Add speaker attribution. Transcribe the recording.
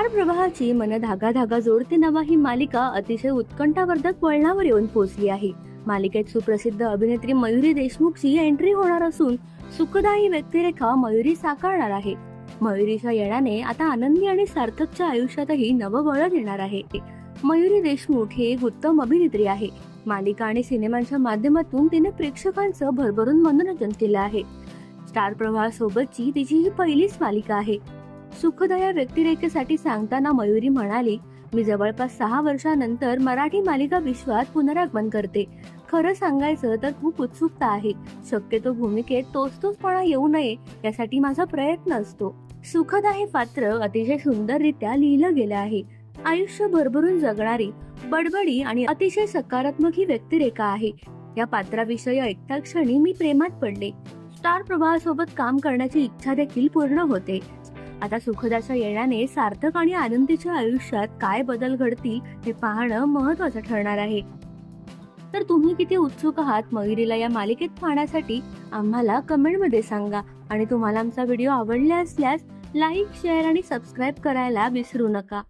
Speaker 1: Star प्रवाहाची मन धागा धागा जोडते नवा ही मालिका अतिशय उत्कंठावर्धक वळणावर येऊन पोहोचली आहे. मालिकेत सुप्रसिद्ध अभिनेत्री मयुरी देशमुखची एंट्री होणार असून सुखदायी व्यक्तिरेखा मयुरी साकारणार आहे. मयुरीच्या येण्याने आता आनंदी आणि सार्थकच्या आयुष्यातही नवं वळण येणार आहे. मयुरी देशमुख ही एक उत्तम अभिनेत्री आहे. मालिका आणि सिनेमांच्या माध्यमातून तिने प्रेक्षकांचं भरभरून मनोरंजन केलं आहे. स्टार प्रवाहासोबतची तिची ही पहिलीच मालिका आहे. सुखदया व्यक्तिरेखेसाठी सांगताना मयुरी म्हणाली मी जवळपास सहा वर्षानंतर मराठी मालिका विश्वात पुनरागमन करते. खरं सांगायचं तर खूप उत्सुकता आहे. शक्यतो भूमिकेत तोच तोचपणा येऊ नये यासाठी माझा प्रयत्न असतो. सुखदा हे पात्र अतिशय सुंदररित्या लिहिलं गेलं आहे. आयुष्य भरभरून जगणारी बडबडी आणि अतिशय सकारात्मक ही व्यक्तिरेखा आहे. या पात्राविषयी ऐकता क्षणी मी प्रेमात पडले. स्टार प्रवाहासोबत काम करण्याची इच्छा देखील पूर्ण होते. आता सुखदाच्या येण्याने सार्थक आणि आनंदीच्या आयुष्यात काय बदल घडतील हे पाहणं महत्वाचं ठरणार आहे. तर तुम्ही किती उत्सुक आहात मयुरीला या मालिकेत पाहण्यासाठी? आम्हाला कमेंटमध्ये सांगा. आणि तुम्हाला आमचा व्हिडिओ आवडला असल्यास लाईक शेअर आणि सबस्क्राईब करायला विसरू नका.